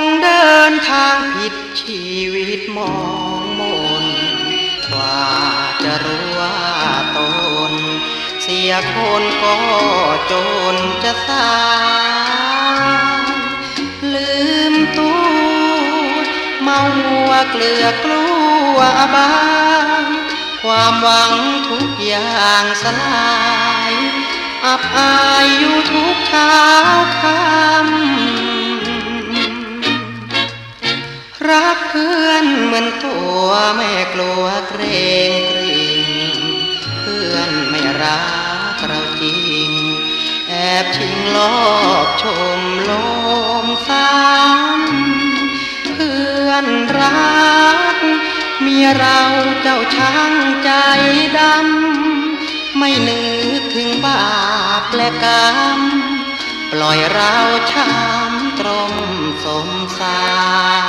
งเดินทางผิดชีวิตมองมนกว่าจะรู้ว่าตน เสียคนก็จนจะสายลืมตัวเมาหัวเกลือกลัวบาง ความหวังทุกอย่างสลาย อับอายอยู่ทุกเช้าคำ รักเพื่อนเหมือนตัวแม่กลัวเกรงกริ่งเพื่อนไม่รักเราจริง แอบชิงลอบชมลมซ้ำเพื่อนรักเมียเราเจ้าช่างใจดำ ไม่นึกถึงบาปและกรรม ปล่อยเราช้ำตรมสมสาร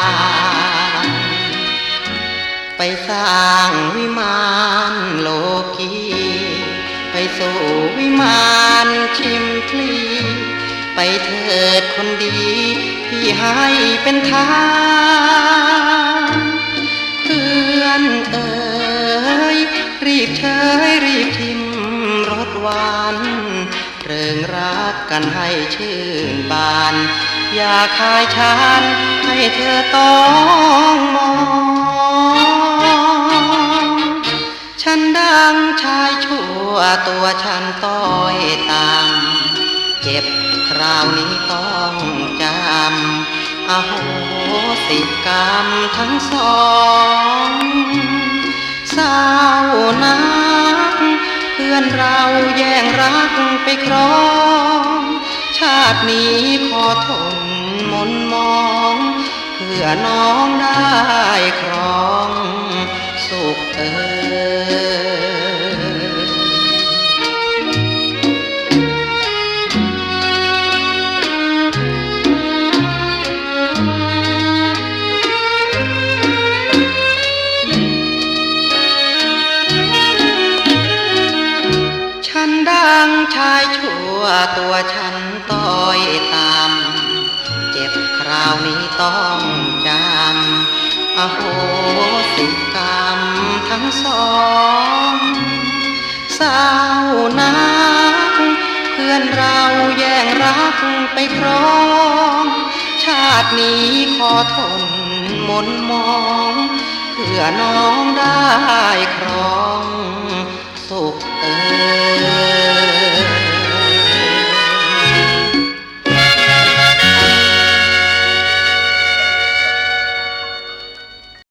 ไปสร้างวิมานโลกี ไปสู่วิมานชิมพลี ไปเถิดคนดี พี่ให้เป็นทางเพื่อนเอ๋ยรีบเชยรีบทิมรถหวานเริงรักกันให้ชื่นบาน อย่าคายชานให้เธอต้องมอง ชั่วตัวฉันต้อยตามเจ็บคราวนี้ต้องจำอโหสิกรรมทั้งสองเศร้านัก เพื่อนเราแย่งรักไปครอง ชาตินี้ขอทนมนมอง เพื่อน้องได้ครอง สุขเอ่ย ชายชั่วตัวฉันต้อยตามเจ็บคราวนี้ต้องจำอโหสิกรรมทั้งสองเศร้านักเพื่อนเราแย่งรักไปครอง ชาตินี้ขอทนมนมอง เพื่อน้องได้ครอง